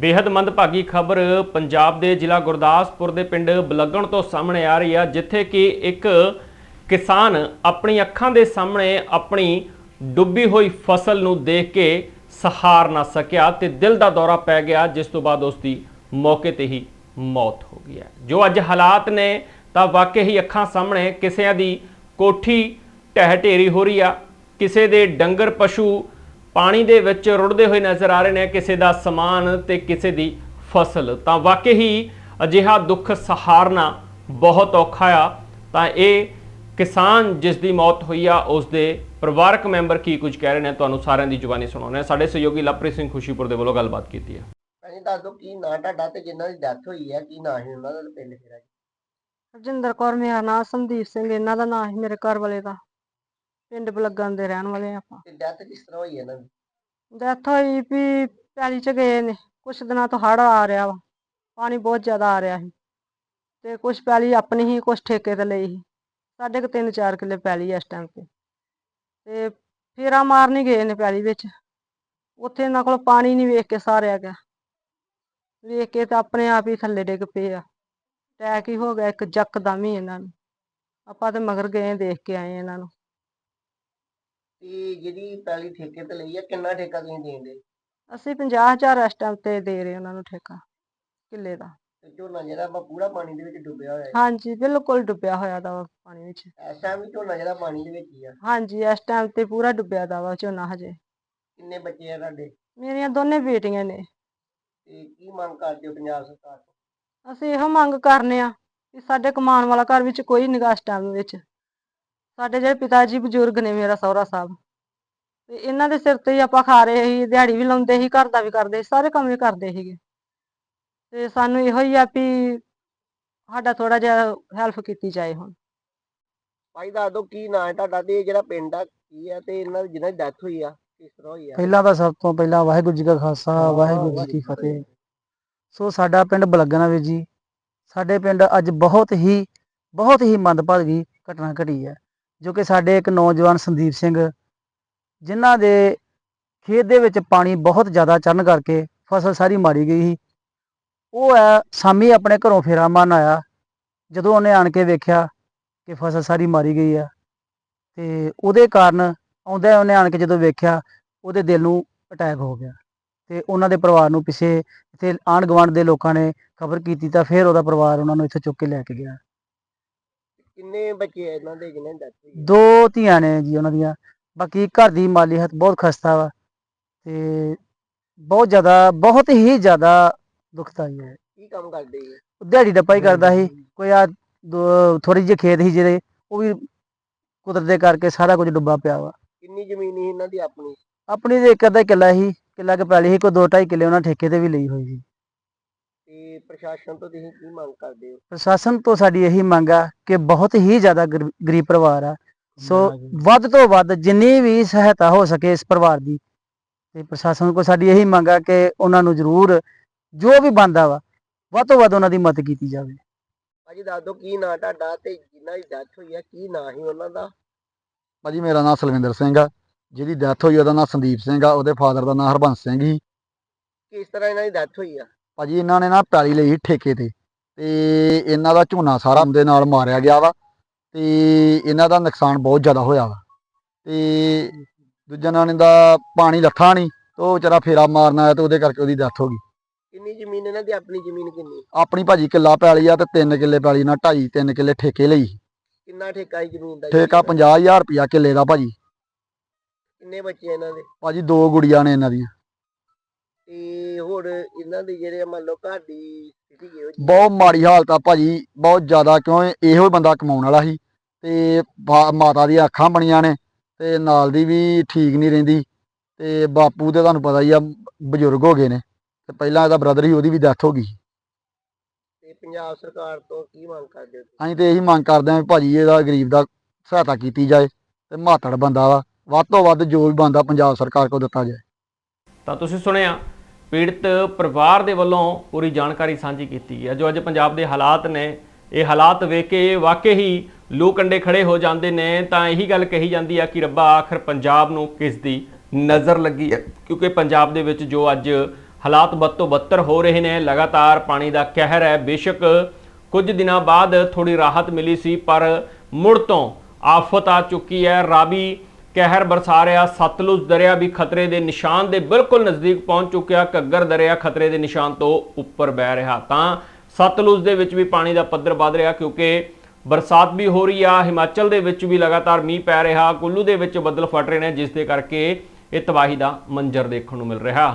ਬੇहद ਮੰਦਭਾਗੀ ਖਬਰ ਪੰਜਾਬ ਦੇ ਜ਼ਿਲ੍ਹਾ ਗੁਰਦਾਸਪੁਰ ਦੇ ਪਿੰਡ ਬਲੱਗਣ ਤੋਂ ਸਾਹਮਣੇ ਆ ਰਹੀ ਆ, ਜਿੱਥੇ ਕਿ ਇੱਕ ਕਿਸਾਨ ਆਪਣੀ ਅੱਖਾਂ ਦੇ ਸਾਹਮਣੇ ਆਪਣੀ ਡੁੱਬੀ ਹੋਈ ਫਸਲ ਨੂੰ ਦੇਖ ਕੇ ਸਹਾਰ ਨਾ ਸਕਿਆ ਤੇ ਦਿਲ ਦਾ ਦੌਰਾ ਪੈ ਗਿਆ, ਜਿਸ ਤੋਂ ਬਾਅਦ ਉਸ ਦੀ ਮੌਕੇ ਤੇ ਹੀ ਮੌਤ ਹੋ ਗਈ ਹੈ। ਜੋ ਅੱਜ ਹਾਲਾਤ ਨੇ, ਤਾਂ ਵਾਕਈ ਹੀ ਅੱਖਾਂ ਸਾਹਮਣੇ ਕਿਸਿਆਂ ਦੀ ਕੋਠੀ ਢਹਿ ਢੇਰੀ ਹੋ ਰਹੀ ਆ। ਕਿਸੇ ਦੇ ਡੰਗਰ ਪਸ਼ੂ ਪਾਣੀ ਦੇ ਵਿੱਚ ਰੁੜਦੇ ਹੋਏ ਨਜ਼ਰ ਆ ਰਹੇ ਨੇ ਕਿਸੇ ਦਾ ਸਮਾਨ ਤੇ ਕਿਸੇ ਦੀ ਫਸਲ। ਤਾਂ ਵਾਕਈ ਹੀ ਅਜਿਹਾ ਦੁੱਖ ਸਹਾਰਨਾ ਬਹੁਤ ਔਖਾ ਆ। ਤਾਂ ਇਹ ਕਿਸਾਨ ਜਿਸ ਦੀ ਮੌਤ ਹੋਈ ਆ ਉਸ ਦੇ ਪਰਿਵਾਰਕ ਮੈਂਬਰ ਕੀ ਕੁਝ ਕਹਿ ਰਹੇ ਨੇ ਤੁਹਾਨੂੰ ਸਾਰਿਆਂ ਦੀ ਜ਼ੁਬਾਨੀ ਸੁਣਾਉਣੇ। ਸਾਡੇ ਸਹਿਯੋਗੀ ਲਵਪ੍ਰੀਤ ਸਿੰਘ ਖੁਸ਼ੀਪੁਰ ਦੇ ਵੱਲੋਂ ਗੱਲਬਾਤ ਕੀਤੀ ਹੈ ਅਸੀਂ ਦੱਸ ਦਿਓ ਕੀ ਨਾਂ ਤੁਹਾਡਾ ਤੇ ਜਿਨ੍ਹਾਂ ਦੀ ਡੈਥ ਹੋਈ ਹੈ ਕੀ ਨਾਂ ਸੀ ਉਹਨਾਂ ਦਾ ਪਿੰਡ ਕਿਹੜਾ ਜੀ? ਰਜਿੰਦਰ ਕੌਰ ਮੇਰਾ ਨਾਮ ਸੰਦੀਪ ਸਿੰਘ ਇਹਨਾਂ ਦਾ ਨਾਮ ਸੀ ਮੇਰੇ ਘਰ ਵਾਲੇ ਦਾ। ਪਿੰਡ ਬਲੱਗਣ ਦੇ ਰਹਿਣ ਵਾਲੇ ਆ ਆਪਾਂ। ਤੇ ਡੈਥ ਕਿਸ ਤਰ੍ਹਾਂ ਹੋਈ ਇਹਨਾਂ ਦੀ? ਡੈਥ ਹੋਈ ਵੀ ਪੈਲੀ ਚ ਗਏ ਨੇ ਕੁਛ ਦਿਨਾਂ ਤੋਂ ਹੜ੍ਹ ਆ ਰਿਹਾ ਵਾ ਪਾਣੀ ਬਹੁਤ ਜ਼ਿਆਦਾ ਆ ਰਿਹਾ ਸੀ। ਤੇ ਕੁਛ ਪੈਲੀ ਆਪਣੀ ਹੀ ਕੁਛ ਠੇਕੇ ਤੇ ਲਈ ਸੀ। ਸਾਡੇ ਕੋ ਤਿੰਨ ਚਾਰ ਕਿੱਲੇ ਪੈਲੀ ਆ ਇਸ ਟਾਈਮ ਤੇ। ਤੇ ਫੇਰਾ ਮਾਰਨ ਗਏ ਨੇ ਪੈਲੀ ਵਿੱਚ। ਉੱਥੇ ਇਹਨਾਂ ਕੋਲ ਪਾਣੀ ਨਹੀਂ ਵੇਖ ਕੇ ਸਾਰਿਆ ਗਿਆ। ਵੇਖ ਕੇ ਤਾਂ ਆਪਣੇ ਆਪ ਹੀ ਥੱਲੇ ਡਿੱਗ ਪਏ ਆ। ਅਟੈਕ ਹੀ ਹੋ ਗਿਆ ਇੱਕ ਜੱਕਦਮ ਹੀ ਇਹਨਾਂ ਨੂੰ। ਆਪਾਂ ਤੇ ਮਗਰ ਗਏ ਦੇਖ ਕੇ ਆਏ ਇਹਨਾਂ ਨੂੰ। ਤੇ ਜਿਹੜੀ ਪਹਿਲੀ ਠੇਕੇ ਤੇ ਲਈ ਹੈ ਕਿੰਨਾ ਠੇਕਾ ਤੁਸੀਂ ਦੇਂਦੇ? ਅਸੀਂ 50000 ਇਸ ਟਾਈਮ ਤੇ ਦੇ ਰਹੇ ਉਹਨਾਂ ਨੂੰ ਠੇਕਾ ਕਿੱਲੇ ਦਾ। ਤੇ ਝੋਨਾ ਜਿਹੜਾ ਆਪਾਂ ਪੂਰਾ ਪਾਣੀ ਦੇ ਵਿੱਚ ਡੁੱਬਿਆ ਹੋਇਆ ਹੈ। ਹਾਂਜੀ ਬਿਲਕੁਲ ਡੁੱਬਿਆ ਹੋਇਆ ਦਾ ਵਾ ਪਾਣੀ ਵਿੱਚ। ਇਸ ਟਾਈਮ ਵੀ ਝੋਨਾ ਜਿਹੜਾ ਪਾਣੀ ਦੇ ਵਿੱਚ ਹੀ ਆ। ਹਾਂਜੀ ਇਸ ਟਾਈਮ ਤੇ ਪੂਰਾ ਡੁੱਬਿਆ ਦਾ ਵਾ ਝੋਨਾ ਹਜੇ। ਕਿੰਨੇ ਬੱਚੇ ਆ ਤੁਹਾਡੇ? ਮੇਰੀਆਂ ਦੋਨੇ ਬੇਟੀਆਂ ਨੇ। ਤੇ ਕੀ ਮੰਗ ਕਰਦੇ ਹੋ ਪੰਜਾਬ ਸਰਕਾਰ ਤੋਂ? ਅਸੀਂ ਇਹੋ ਮੰਗ ਕਰਨੇ ਆ ਕਿ ਸਾਡੇ ਕਮਾਉਣ ਵਾਲਾ ਘਰ ਵਿੱਚ ਕੋਈ ਨਿਗਾਹ ਇਸ ਟਾਈਮ ਵਿੱਚ। ਸਾਡੇ ਜਿਹੜੇ ਪਿਤਾ ਜੀ ਬਜ਼ੁਰਗ ਨੇ ਮੇਰਾ ਸਹੁਰਾ ਸਾਹਿਬ ਤੇ ਇਹਨਾਂ ਦੇ ਸਿਰ ਤੇ ਹੀ ਆਪਾਂ ਖਾ ਰਹੇ ਸੀ ਦਿਹਾੜੀ ਵੀ ਲਾਉਂਦੇ ਸੀ ਘਰ ਦਾ ਵੀ ਕਰਦੇ ਸੀ ਸਾਰੇ ਕੰਮ ਵੀ ਕਰਦੇ ਸੀਗੇ। ਤੇ ਸਾਨੂੰ ਇਹੋ ਹੀ ਆ ਵੀ ਸਾਡਾ ਥੋੜਾ ਜਿਹਾ ਹੈਲਪ ਕੀਤੀ ਜਾਏ ਹੁਣ। ਭਾਈ ਦੱਸ ਦਿਓ ਕੀ ਨਾਂ ਹੈ ਤੁਹਾਡਾ ਤੇ ਇਹ ਜਿਹੜਾ ਪਿੰਡ ਆ ਕੀ ਆ ਤੇ ਇਹਨਾਂ ਦੀ ਜਿਹਨਾਂ ਦੀ ਡੈਥ ਹੋਈ ਆ ਕਿਸ ਤਰ੍ਹਾਂ ਹੋਈ ਆ? ਪਹਿਲਾਂ ਤਾਂ ਸਭ ਤੋਂ ਪਹਿਲਾਂ ਵਾਹਿਗੁਰੂ ਜੀ ਕਾ ਖਾਲਸਾ ਵਾਹਿਗੁਰੂ ਜੀ ਕੀ ਫਤਿਹ। ਸੋ ਸਾਡਾ ਪਿੰਡ ਬਲੱਗਣਾ ਵੀਰ ਜੀ ਸਾਡੇ ਪਿੰਡ ਅੱਜ ਬਹੁਤ ਹੀ ਬਹੁਤ ਹੀ ਮੰਦਭਾਗੀ ਘਟਨਾ ਘਟੀ ਹੈ। ਜੋ ਕਿ ਸਾਡੇ ਇੱਕ ਨੌਜਵਾਨ ਸੰਦੀਪ ਸਿੰਘ, ਜਿਨ੍ਹਾਂ ਦੇ ਖੇਤ ਦੇ ਵਿੱਚ ਪਾਣੀ ਬਹੁਤ ਜ਼ਿਆਦਾ ਚੜਨ ਕਰਕੇ ਫਸਲ ਸਾਰੀ ਮਾਰੀ ਗਈ ਸੀ। ਉਹ ਹੈ ਸਾਮੀ ਆਪਣੇ ਘਰੋਂ ਫੇਰਾ ਮਾਰਨ ਆਇਆ, ਜਦੋਂ ਉਹਨੇ ਆਣ ਕੇ ਵੇਖਿਆ ਕਿ ਫਸਲ ਸਾਰੀ ਮਾਰੀ ਗਈ ਆ। ਤੇ ਉਹਦੇ ਕਾਰਨ ਆਉਂਦਾ ਉਹਨੇ ਆਣ ਕੇ ਜਦੋਂ ਵੇਖਿਆ, ਉਹਦੇ ਦਿਲ ਨੂੰ ਅਟੈਕ ਹੋ ਗਿਆ ਤੇ ਉਹਨਾਂ ਦੇ ਪਰਿਵਾਰ ਨੂੰ ਪਿੱਛੇ ਇੱਥੇ ਆਂਢ ਗੁਆਂਢ ਦੇ ਲੋਕਾਂ ਨੇ ਖਬਰ ਕੀਤੀ ਤਾਂ ਫਿਰ ਉਹਦਾ ਪਰਿਵਾਰ ਉਹਨਾਂ ਨੂੰ ਇੱਥੇ ਚੁੱਕ ਕੇ ਲੈ ਕੇ ਗਿਆ। ਕਿੰਨੇ ਬੱਚੇ ਆ ਇਹਨਾਂ ਦੇ ਜਿਹਨਾਂ ਦੀ ਡੈਥ ਹੋਈ ਆ ਦੋ ਧੀਆਂ ਨੇ ਜੀ ਉਹਨਾਂ ਦੀਆਂ ਬਾਕੀ ਘਰ ਦੀ ਮਾਲੀ ਹਾਲਤ ਬਹੁਤ ਖਸਤਾ ਵਾ ਤੇ ਬਹੁਤ ਜ਼ਿਆਦਾ ਬਹੁਤ ਹੀ ਜ਼ਿਆਦਾ ਦੁਖਦਾਈ ਹੈ। ਕੀ ਕੰਮ ਕਰਦੇ ਜੀ? ਉਹ ਦਿਹਾੜੀ ਡੱਪਾ ਹੀ ਕਰਦਾ ਸੀ ਕੋਈ ਆ ਥੋੜੀ ਜਿਹੀ ਖੇਤ ਸੀ ਜਿਹੜੇ ਉਹ ਵੀ ਕੁਦਰਤ ਦੇ ਕਰਕੇ ਸਾਰਾ ਕੁਝ ਡੁੱਬਾ ਪਿਆ ਵਾ। ਕਿੰਨੀ ਜ਼ਮੀਨ ਸੀ ਇਹਨਾਂ ਦੀ ਆਪਣੀ? ਆਪਣੀ ਦੇ ਇੱਕ ਅੱਧਾ ਕਿੱਲਾ ਸੀ ਕਿੱਲਾ ਕੁ ਪੈਲੀ ਸੀ ਕੋਈ ਦੋ ਢਾਈ ਕਿੱਲੇ ਉਹਨਾਂ ਠੇਕੇ ਤੇ ਵੀ ਲਈ ਹੋਈ ਸੀ। ਤੇ ਪ੍ਰਸ਼ਾਸਨ ਤੋਂ ਤੁਸੀਂ ਕੀ ਮੰਗ ਕਰਦੇ ਹੋ? ਪ੍ਰਸ਼ਾਸਨ ਤੋਂ ਸਾਡੀ ਇਹੀ ਮੰਗ ਆ ਕਿ ਬਹੁਤ ਹੀ ਜ਼ਿਆਦਾ ਗਰ- ਗਰੀਬ ਪਰਿਵਾਰ ਆ। ਸੋ ਵੱਧ ਤੋਂ ਵੱਧ ਜਿੰਨੀ ਵੀ ਸਹਾਇਤਾ ਹੋ ਸਕੇ ਇਸ ਪਰਿਵਾਰ ਦੀ ਤੇ ਪ੍ਰਸ਼ਾਸਨ ਕੋਲ ਸਾਡੀ ਇਹੀ ਮੰਗ ਆ ਕਿ ਉਹਨਾਂ ਨੂੰ ਜ਼ਰੂਰ ਜੋ ਵੀ ਬਣਦਾ ਵਾ ਵੱਧ ਤੋਂ ਵੱਧ ਉਹਨਾਂ ਦੀ ਮਦਦ ਕੀਤੀ ਜਾਵੇ। ਭਾਜੀ ਦੱਸ ਦਿਓ ਕੀ ਨਾਂ ਤੁਹਾਡਾ ਤੇ ਜਿਨ੍ਹਾਂ ਦੀ ਡੈਥ ਹੋਈ ਆ ਕੀ ਨਾਂ ਸੀ ਉਹਨਾਂ ਦਾ? ਭਾਜੀ ਮੇਰਾ ਨਾਮ ਸਲਵਿੰਦਰ ਸਿੰਘ ਆ। ਜਿਹਦੀ ਡੈਥ ਹੋਈ ਉਹਦਾ ਨਾਮ ਸੰਦੀਪ ਸਿੰਘ ਆ ਉਹਦੇ ਫਾਦਰ ਦਾ ਨਾਮ ਹਰਬੰਸ ਸਿੰਘ ਸੀ। ਕਿਸ ਤਰ੍ਹਾਂ ਇਹਨਾਂ ਦੀ ਡੈਥ ਹੋਈ ਆ? ਭਾਜੀ ਇਹਨਾਂ ਨੇ ਨਾ ਪੈਲੀ ਲਈ ਠੇਕੇ ਤੇ ਤੇ ਇਹਨਾਂ ਦਾ ਝੋਨਾ ਸਾਰਾ ਉਹਦੇ ਨਾਲ ਮਾਰਿਆ ਗਿਆ ਵਾ ਤੇ ਇਹਨਾਂ ਦਾ ਨੁਕਸਾਨ ਬਹੁਤ ਜ਼ਿਆਦਾ ਹੋਇਆ ਵਾ। ਤੇ ਦੂਜਾ ਨਾਂ ਦਾ ਪਾਣੀ ਲੱਥਾ ਨਹੀਂ ਤੇ ਵਿਚਾਰਾ ਫੇਰਾ ਮਾਰਨ ਆਇਆ ਤੇ ਉਹਦੇ ਕਰਕੇ ਉਹਦੀ ਡੈਥ ਹੋ ਗਈ। ਕਿੰਨੀ ਜ਼ਮੀਨ ਇਹਨਾਂ ਦੀ? ਆਪਣੀ ਜ਼ਮੀਨ ਕਿੰਨੀ? ਆਪਣੀ ਭਾਜੀ ਕਿੱਲਾ ਪੈਲੀ ਆ ਤੇ 3 ਕਿੱਲੇ ਪੈਲੀ ਨਾਲ 2.5 3 ਕਿੱਲੇ ਠੇਕੇ ਲਈ ਕਿੰਨਾ ਠੇਕਾ ਹੈ ਜ਼ਮੀਨ ਦਾ? ਠੇਕਾ 50000 ਰੁਪਿਆ ਕਿੱਲੇ ਦਾ ਭਾਜੀ। ਕਿੰਨੇ ਬੱਚੇ ਇਹਨਾਂ ਦੇ? ਭਾਜੀ ਦੋ ਗੁੜੀਆਂ ਨੇ ਇਹਨਾਂ ਦੀਆਂ। ਤੇ ਹੋਰ ਇਹਨਾਂ ਦੇ ਜਿਹੜੇ ਮੰਨ ਲਓ ਘਰ ਦੀ ਸਥਿਤੀ ਕਿਹੋ ਜਿਹੀ ਬਹੁਤ ਮਾੜੀ ਹਾਲਤ ਆ ਭਾਜੀ ਬਹੁਤ ਜ਼ਿਆਦਾ ਕਿਉਂ ਇਹੋ ਹੀ ਬੰਦਾ ਕਮਾਉਣ ਵਾਲਾ ਸੀ ਤੇ ਬਾ- ਮਾਤਾ ਦੀਆਂ ਅੱਖਾਂ ਬਣੀਆਂ ਨੇ ਤੇ ਨਾਲ ਦੀ ਵੀ ਠੀਕ ਨਹੀਂ ਰਹਿੰਦੀ ਤੇ ਬਾਪੂ ਤੇ ਤੁਹਾਨੂੰ ਪਤਾ ਹੀ ਆ ਬਜ਼ੁਰਗ ਹੋ ਗਏ ਨੇ ਤੇ ਪਹਿਲਾਂ ਇਹਦਾ ਬ੍ਰਦਰ ਸੀ ਉਹਦੀ ਵੀ ਡੈਥ ਹੋ ਗਈ ਤੇ ਪੰਜਾਬ ਸਰਕਾਰ ਤੋਂ ਕੀ ਮੰਗ ਕਰਦੇ ਹੋ ਤੁਸੀਂ? ਅਸੀਂ ਤੇ ਇਹੀ ਮੰਗ ਕਰਦੇ ਹਾਂ ਵੀ ਭਾਜੀ ਇਹਦਾ ਗਰੀਬ ਦਾ ਸਹਾਇਤਾ ਕੀਤੀ ਜਾਏ ਤੇ ਮਾਤੜ ਬੰਦਾ ਵਾ ਵੱਧ ਤੋਂ ਵੱਧ ਜੋ ਵੀ ਬੰਦਾ ਪੰਜਾਬ ਸਰਕਾਰ ਕੋਲ ਦਿੱਤਾ ਜਾਏ। ਤਾਂ ਤੁਸੀਂ ਸੁਣਿਆ ਪੀੜਤ ਪਰਿਵਾਰ ਦੇ ਵੱਲੋਂ ਪੂਰੀ ਜਾਣਕਾਰੀ ਸਾਂਝੀ ਕੀਤੀ ਹੈ। ਜੋ ਅੱਜ ਪੰਜਾਬ ਦੇ ਹਾਲਾਤ ਨੇ, ਇਹ ਹਾਲਾਤ ਵੇਖ ਕੇ ਵਾਕਈ ਹੀ ਲੋਕ ਕੰਡੇ ਖੜੇ ਹੋ ਜਾਂਦੇ ਨੇ, ਤਾਂ ਇਹੀ ਗੱਲ ਕਹੀ ਜਾਂਦੀ ਆ ਕਿ ਰੱਬਾ ਆਖਰ ਪੰਜਾਬ ਨੂੰ ਕਿਸ ਦੀ ਨਜ਼ਰ ਲੱਗੀ ਹੈ? ਕਿਉਂਕਿ ਪੰਜਾਬ ਦੇ ਵਿੱਚ ਜੋ ਅੱਜ ਹਾਲਾਤ ਬਦ ਤੋਂ ਬੱਤਰ ਹੋ ਰਹੇ ਨੇ, ਲਗਾਤਾਰ ਪਾਣੀ ਦਾ ਕਹਿਰ ਹੈ। ਬੇਸ਼ੱਕ ਕੁਝ ਦਿਨਾਂ ਬਾਅਦ ਥੋੜੀ ਰਾਹਤ ਮਿਲੀ ਸੀ, ਪਰ ਮੁੜ ਤੋਂ ਆਫਤ ਆ ਚੁੱਕੀ ਹੈ। ਰਾਵੀ ਕਹਿਰ ਬਰਸਾ ਰਿਹਾ, ਸਤਲੁਜ ਦਰਿਆ ਵੀ ਖਤਰੇ ਦੇ ਨਿਸ਼ਾਨ ਦੇ ਬਿਲਕੁਲ ਨਜ਼ਦੀਕ ਪਹੁੰਚ ਚੁੱਕਿਆ, ਘੱਗਰ ਦਰਿਆ ਖਤਰੇ ਦੇ ਨਿਸ਼ਾਨ ਤੋਂ ਉੱਪਰ ਬਹਿ ਰਿਹਾ। ਤਾਂ ਸਤਲੁਜ ਦੇ ਵਿੱਚ ਵੀ ਪਾਣੀ ਦਾ ਪੱਧਰ ਵੱਧ ਰਿਹਾ ਕਿਉਂਕਿ ਬਰਸਾਤ ਵੀ ਹੋ ਰਹੀ ਆ, ਹਿਮਾਚਲ ਦੇ ਵਿੱਚ ਵੀ ਲਗਾਤਾਰ ਮੀਂਹ ਪੈ ਰਿਹਾ, ਕੁੱਲੂ ਦੇ ਵਿੱਚ ਬੱਦਲ ਫਟ ਰਹੇ ਨੇ, ਜਿਸ ਦੇ ਕਰਕੇ ਇਹ ਤਬਾਹੀ ਦਾ ਮੰਜ਼ਰ ਦੇਖਣ ਨੂੰ ਮਿਲ ਰਿਹਾ।